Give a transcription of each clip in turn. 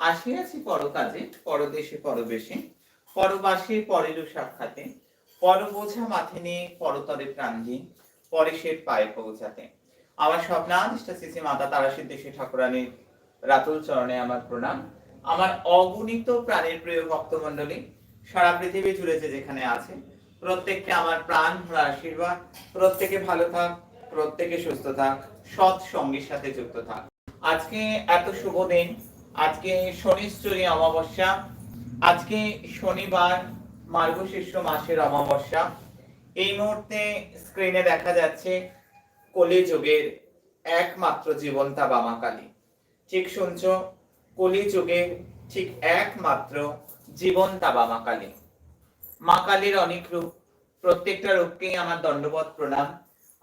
আসিয়াছি পরকাজে, পরদেশে, পরবেশে, পরবাসে পরেরও সাক্ষাতে, পর বোঝা মাথে নিয়ে পরতরে দিয়ে পরেশের পায়ে পৌঁছাতে। আমার স্বপ্নাধিষ্ঠা শ্রী মাতা তারা সিদ্ধেশ্বরী ঠাকুরানীর রাতুল চরণে আমার প্রণাম। আমার অগণিত প্রাণের প্রিয় ভক্তমণ্ডলী, সারা পৃথিবী জুড়ে যে যেখানে আছে, প্রত্যেককে আমার প্রাণ ভরা আশীর্বাদ। প্রত্যেকে ভালো থাক, প্রত্যেকে সুস্থ থাক সৎ সঙ্গীর সাথে যুক্ত থাক। আজকে এত শুভ দিন আজকে শনিশ্চরী অমাবস্যা। আজকে শনিবার মার্গশীর্ষ মাসের অমাবস্যা। এই মুহূর্তে স্ক্রিনে দেখা যাচ্ছে কলিযুগের একমাত্র জীবন্তা বামাকালী। ঠিক শুনছ? কলিযুগের ঠিক একমাত্র জীবন্তা বামাকালী। মা কালীর অনেক রূপ, প্রত্যেকটা রূপকেই আমার দণ্ডবত প্রণাম।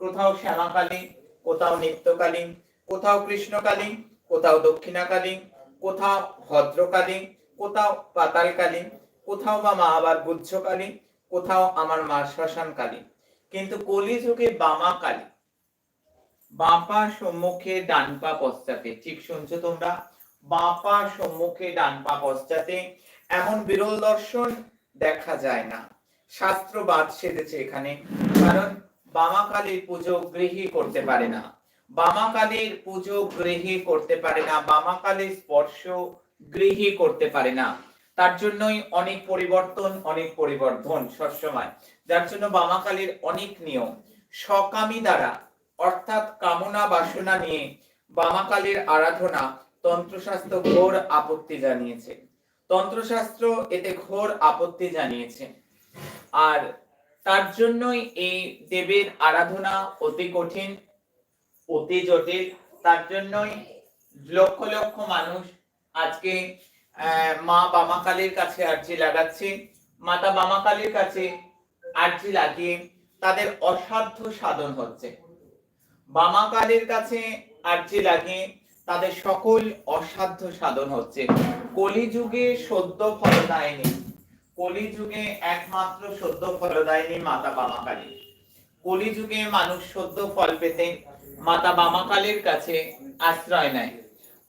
কোথাও শ্যামাকালী কোথাও নিত্যকালী কোথাও কৃষ্ণকালী কোথাও দক্ষিণাকালী কোথাও ভদ্রকালী কোথাও পাতালকালী কোথাও বা মা আবার গুজ্জকালী কোথাও আমার মা শ্মশানকালী কিন্তু কলিযুগে বামা কালী। বাপা সম্মুখে ডান পা পশ্চাতে। ঠিক শুনছো তোমরা? বাপা সম্মুখে ডান পা পশ্চাতে এমন বিরল দর্শন দেখা যায় না। শাস্ত্র বাদ সেধেছে এখানে। কারণ বামা কালীর পুজো গৃহী করতে পারে না। বামা কালীর পুজো গৃহী করতে পারে না বামা কালীর স্পর্শ গৃহী করতে পারে না। তার জন্যই অনেক পরিবর্তন, অনেক পরিবর্ধন সবসময়। যার জন্য বামা কালীর অনেক নিয়ম। সকামী দ্বারা, অর্থাৎ কামনা বাসনা নিয়ে বামাকালীর আরাধনা তন্ত্রশাস্ত্র ঘোর আপত্তি জানিয়েছে। তন্ত্রশাস্ত্র এতে ঘোর আপত্তি জানিয়েছে। আর তার জন্যই এই দেবের আরাধনা অতি কঠিন অতি জটিল। তার জন্যই লক্ষ লক্ষ মানুষ আজকে মা বামাকালীর কাছে আর্জি লাগাচ্ছে। মাতা বামাকালীর কাছে আর্জি লাগিয়ে তাদের অসাধ্য সাধন হচ্ছে। বামাকালীর কাছে আর্জি লাগিয়ে তাদের সকল অসাধ্য সাধন হচ্ছে। কলিযুগে সদ্য ফলদায়িনী কলিযুগে একমাত্র সদ্য ফলদায়িনী মাতা বামাকালী। কলিযুগে মানুষ সদ্য ফল পেতে মাতা বামা বামাকালীর কাছে আশ্রয় নেয়।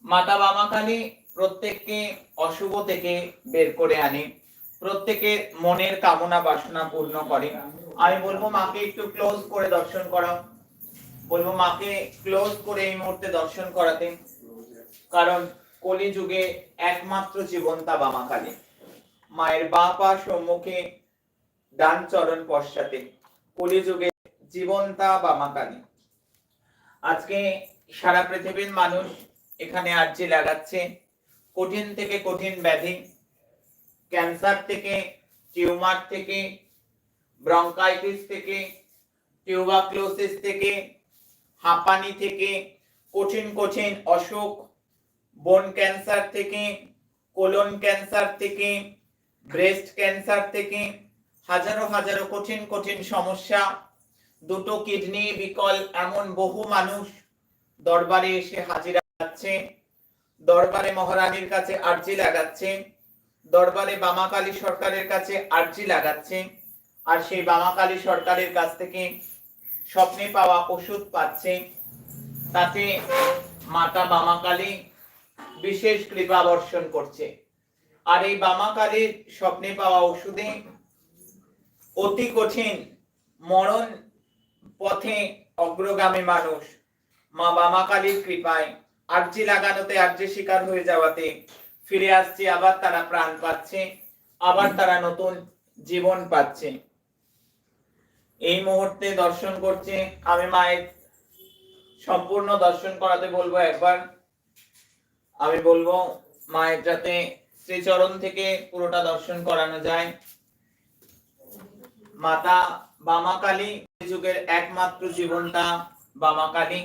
মাতা বামাকালী প্রত্যেককে অশুভ থেকে বের করে আনে প্রত্যেকের মনের কামনা বাসনা পূর্ণ করে। আমি বলব, মাকে একটু ক্লোজ করে দর্শন করাও। বলব, মাকে ক্লোজ করে এই মুহূর্তে দর্শন করাতে। কারণ কলিযুগে একমাত্র জীবন্তা বামা কালী মায়ের বা পা সম্মুখে ডান চরণ পশ্চাতে কলিযুগে জীবন্তা বামাকালী আজকে সারা পৃথিবীর মানুষ এখানে আর্জি লাগাচ্ছে কঠিন থেকে কঠিন ব্যাধি, ক্যান্সার থেকে, টিউমার থেকে, ব্রঙ্কাইটিস থেকে, টিউবাক্লোসিস থেকে, হাঁপানি থেকে, কঠিন কঠিন অসুখ, বোন ক্যান্সার থেকে, কোলন ক্যান্সার থেকে, ব্রেস্ট ক্যান্সার থেকে, হাজারো হাজারো কঠিন কঠিন সমস্যা দুটো কিডনি বিকল এমন বহু মানুষ দরবারে এসে হাজিরা যাচ্ছে দরবারে মহারানীর কাছে আর্জি লাগাচ্ছে, দরবারে বামাকালী সরকারের কাছে আর্জি লাগাচ্ছে, আর সেই বামাকালী সরকারের কাছ থেকে স্বপ্নে পাওয়া ওষুধ পাচ্ছে। তাতে মাতা বামাকালী বিশেষ কৃপা বর্ষণ করছে। আর এই বামাকালীর স্বপ্নে পাওয়া ওষুধে অতি কঠিন মরণ পথে অগ্রগামী মানুষ। মা বামাকালীর কৃপায় আর্জি লাগানোতে আর্জি শিকার হয়ে যাওয়াতে ফিরে আসছে, আবার তারা প্রাণ পাচ্ছে, আবার তারা নতুন জীবন পাচ্ছে। এই মুহূর্তে দর্শন করছে, আমি মায়ের সম্পূর্ণ দর্শন করাতে বলব একবার। আমি বলব, মায়ের যাতে শ্রীচরণ থেকে পুরোটা দর্শন করানো যায়। মাতা বামাকালী যুগের একমাত্র জীবনটা বামাকালী,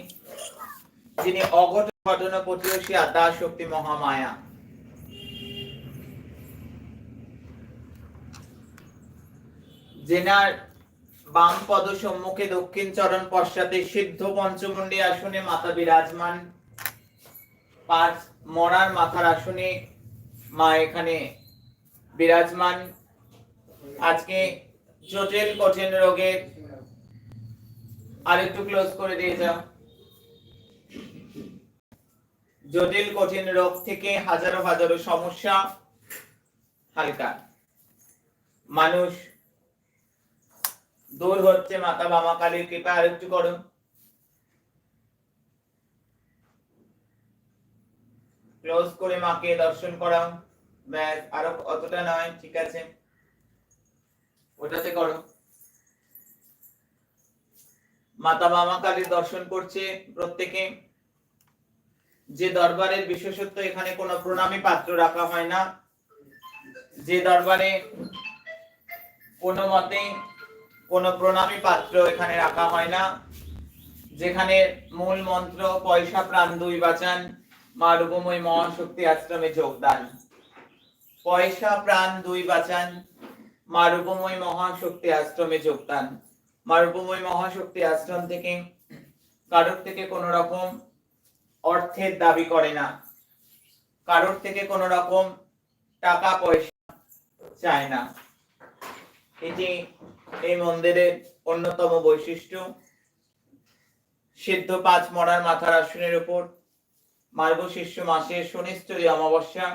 যিনি অঘট ঘটনা প্রতিবেশী আদা শক্তি মহামায়া। জেনার বাম পদ সম্মুখে দক্ষিণ চরণ পশ্চাতে সিদ্ধ পঞ্চমুণ্ডী আসনে মাতা বিরাজমান, পাঁচ মরার মাথার আসনে মা এখানে বিরাজমান। আজকে জটিল, কঠিন রোগের আরেকটু ক্লোজ করে দিয়ে যাও। জটিল, কঠিন রোগ থেকে হাজারো হাজারো সমস্যা হালকা। মানুষ দূর হচ্ছে, মাতা বামা কালীর কৃপা আর একটু করো ক্লোজ করে মাকে দর্শন করাও। ব্যাস, আরও অতটা নয়, ঠিক আছে। ওটাতে করো। মাতা মামা কালীর দর্শন করছে প্রত্যেকে। যে দরবারের বিশেষত্ব, এখানে কোনো প্রণামী পাত্র রাখা হয় না। যে দরবারে কোনো মতে কোনো প্রণামী পাত্র এখানে রাখা হয় না। যেখানে মূল মন্ত্র, পয়সা, প্রাণ দুই বাঁচান। মা রূপময় মহাশক্তি আশ্রমে যোগদান। পয়সা, প্রাণ দুই বাঁচান। মা রূপময় মহাশক্তি আশ্রমে যোগদান। মা রূপময় মহাশক্তি আশ্রম থেকে কারোর থেকে কোনো রকম অর্থের দাবি করে না। কারোর থেকে কোনো রকম টাকা পয়সা চায় না। এটি এই মন্দিরের অন্যতম বৈশিষ্ট্য। সিদ্ধ পাঁচ মরার মাথার আসনের উপর মার্গশীর্ষ মাসের শনিশ্চরী অমাবস্যা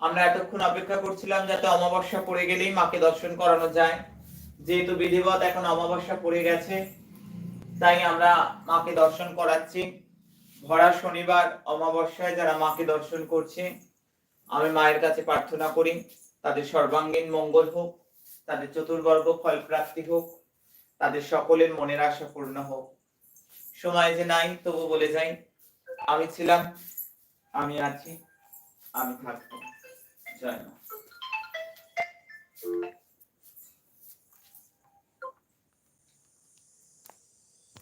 আমরা এতক্ষণ অপেক্ষা করছিলাম যাতে অমাবস্যা পড়ে গেলেই মাকে দর্শন করানো যায়। যেহেতু বিধিবত এখন অমাবস্যা পড়ে গেছে, তাই আমরা মাকে দর্শন করাচ্ছি। ভরা শনিবার অমাবস্যায় যারা মাকে দর্শন করছে, আমি মায়ের কাছে প্রার্থনা করি, তাদের সর্বাঙ্গীন মঙ্গল হোক, তাদের চতুর্বর্গ ফল প্রাপ্তি হোক, তাদের সকলের মনের আশা পূর্ণ হোক। সময় যে নাই, তবু বলে যাই, আমি ছিলাম, আমি আছি, আমি থাকব। জয় মা